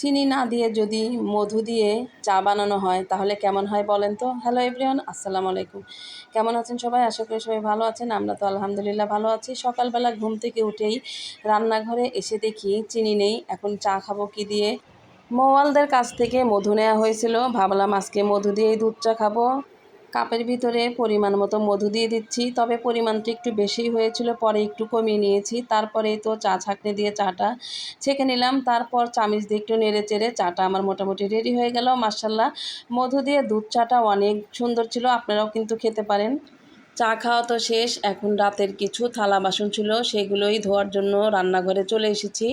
চিনি না দিয়ে যদি মধু দিয়ে চা বানানো হয়, তাহলে কেমন হয় বলেন তো? হ্যালো এভরিওয়ান আসসালামু আলাইকুম। কেমন আছেন সবাই? আশা করি সবাই ভালো আছেন। আমরা তো আলহামদুলিল্লাহ ভালো আছি। সকালবেলা ঘুম থেকে উঠেই রান্নাঘরে এসে দেখি চিনি নেই। এখন চা খাব কি দিয়ে? মোয়ালদের কাছ থেকে মধু নেওয়া হয়েছিল। ভাবলাম আজকে মধু দিয়েই দুধ চা খাব। কাপের ভিতরে পরিমাণ মতো মধু দিয়ে দিচ্ছি। তবে পরিমাণটা একটু বেশি হয়েছিল, পরে একটু কমিয়ে নিয়েছি। তারপরে তো চা ছাঁকনি দিয়ে চাটা ছেঁকে নিলাম। তারপর চামিচ দিয়ে একটু নেড়ে চেড়ে চাটা আমার মোটামুটি রেডি হয়ে গেল। মার্শাল্লাহ মধু দিয়ে দুধ চাটা অনেক সুন্দর ছিল। আপনারাও কিন্তু খেতে পারেন। চা খাওয়া তো শেষ, এখন রাতের কিছু থালা বাসন ছিল, সেগুলোই ধোয়ার জন্য রান্নাঘরে চলে এসেছি।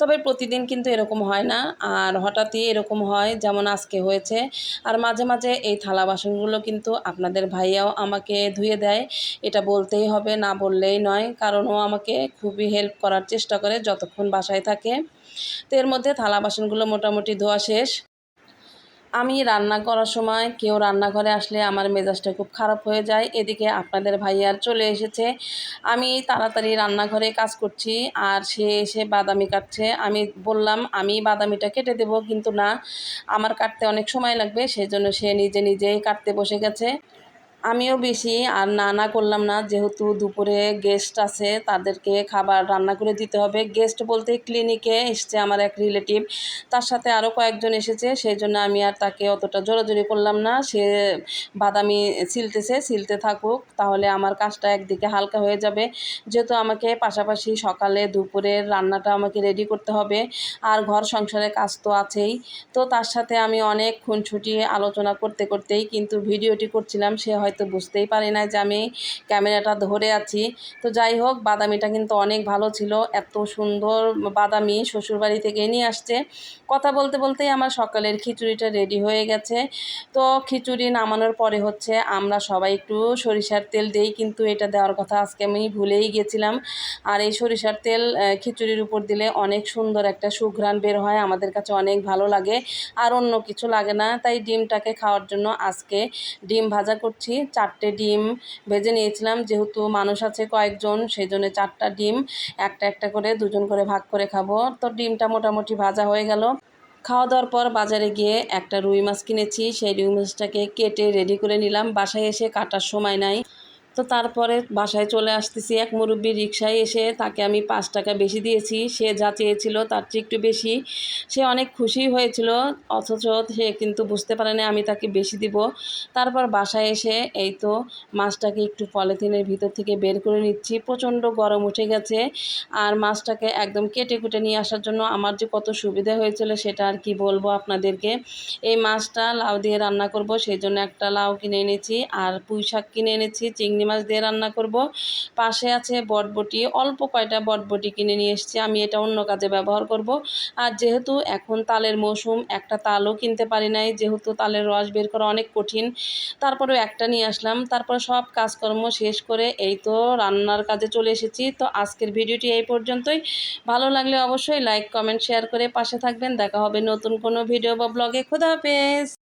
তবে প্রতিদিন কিন্তু এরকম হয় না, আর হঠাৎই এরকম হয় যেমন আজকে হয়েছে। আর মাঝে মাঝে এই থালা বাসনগুলো কিন্তু আপনাদের ভাইয়াও আমাকে ধুয়ে দেয়, এটা বলতেই হবে, না বললেই নয়, কারণ ও আমাকে খুবই হেল্প করার চেষ্টা করে যতক্ষণ বাসায় থাকে। তো এর মধ্যে থালা বাসনগুলো মোটামুটি ধোয়া শেষ। আমি রান্না করার সময় কেউ রান্নাঘরে আসলে আমার মেজাজটা খুব খারাপ হয়ে যায়। এদিকে আপনাদের ভাইয়ার চলে এসেছে। আমি তাড়াতাড়ি রান্নাঘরে কাজ করছি আর সে এসে বাদামি কাটছে। আমি বললাম, আমি বাদামিটা কেটে দেব, কিন্তু না, আমার কাটতে অনেক সময় লাগবে, সেজন্য সে নিজে নিজেই কাটতে বসে গেছে। আমিও বেশি আর না না করলাম না। যেহেতু দুপুরে গেস্ট আছে, তাদেরকে খাবার রান্না করে দিতে হবে। গেস্ট বলতে ক্লিনিকে এসছে আমার এক রিলেটিভ তার সাথে আরও কয়েকজন এসেছে, সেই জন্য আমি আর তাকে অতটা জোরাজোরি করলাম না। সে বাদামি সিলতেছে সিলতে থাকুক, তাহলে আমার কাজটা একদিকে হালকা হয়ে যাবে। যেহেতু আমাকে পাশাপাশি সকালে দুপুরের রান্নাটা আমাকে রেডি করতে হবে, আর ঘর সংসারের কাজ তো আছেই। তো তার সাথে আমি অনেক খুনছুটি আলোচনা করতে, করতেই কিন্তু ভিডিওটি করছিলাম। সে হয়তো হয়তো বুঝতেই পারি না যে আমি ক্যামেরাটা ধরে আছি। তো যাই হোক, বাদামিটা কিন্তু অনেক ভালো ছিল। এত সুন্দর বাদামি শ্বশুরবাড়ি থেকে নিয়ে আসছে। কথা বলতে বলতেই আমার সকালের খিচুড়িটা রেডি হয়ে গেছে। তো খিচুড়ি নামানোর পরে হচ্ছে আমরা সবাই একটু সরিষার তেল দিই কিন্তু এটা দেওয়ার কথা আজকে আমি ভুলেই গেছিলাম। আর এই সরিষার তেল খিচুড়ির উপর দিলে অনেক সুন্দর একটা সুঘ্রাণ বের হয়। আমাদের কাছে অনেক ভালো লাগে। আর অন্য কিছু লাগে না। তাই ডিমটাকে খাওয়ার জন্য আজকে ডিম ভাজা করছি। চারটে ডিম ভেজে নিয়েছিলাম। যেহেতু মানুষ আছে কয়েকজন সেই জন্য চারটা ডিম, একটা একটা করে দুজন করে ভাগ করে খাব। তো ডিমটা মোটামুটি ভাজা হয়ে গেল। খাওয়া দাওয়ার পর বাজারে গিয়ে একটা রুই মাছ কিনেছি। সেই রুই মাছটাকে কেটে রেডি করে নিলাম। বাসায় এসে কাটার সময় নাই। তো তারপরে বাসায় চলে আসতেছি। এক মুরব্বী রিক্সায় এসে তাকে আমি পাঁচ টাকা বেশি দিয়েছি। সে যা চেয়েছিল তার চেয়ে একটু বেশি। সে অনেক খুশি হয়েছিল, অথচ সে কিন্তু বুঝতে পারে না আমি তাকে বেশি দিব। তারপর বাসায় এসে এই তো মাছটাকে একটু পলিথিনের ভিতর থেকে বের করে নিচ্ছি। প্রচণ্ড গরম উঠে গেছে। আর মাছটাকে একদম কেটে কুটে নিয়ে আসার জন্য আমার যে কত সুবিধা হয়েছিল সেটা আর কি বলব আপনাদেরকে। এই মাছটা লাউ দিয়ে রান্না করব, সেই জন্য একটা লাউ কিনে এনেছি। আর পুঁই শাক কিনে এনেছি, চিংড়ি চিংড়ি মাছ দিয়ে রান্না করব। পাশে আছে বটবটি। অল্প কয়টা বটবটি কিনে নিয়ে এসেছি। আমি এটা অন্য কাজে ব্যবহার করব। আর যেহেতু এখন তালের মৌসুম, একটা তালও কিনতে পারি নাই। যেহেতু তালের রস বের করা অনেক কঠিন, তারপরেও একটা নিয়ে আসলাম। তারপর সব কাজকর্ম শেষ করে এই তো রান্নার কাজে চলে এসেছি। তো আজকের ভিডিওটি এই পর্যন্তই। ভালো লাগলে অবশ্যই লাইক, কমেন্ট, শেয়ার করে পাশে থাকবেন। দেখা হবে নতুন কোনো ভিডিও বা ব্লগে। খোদা হাফেজ!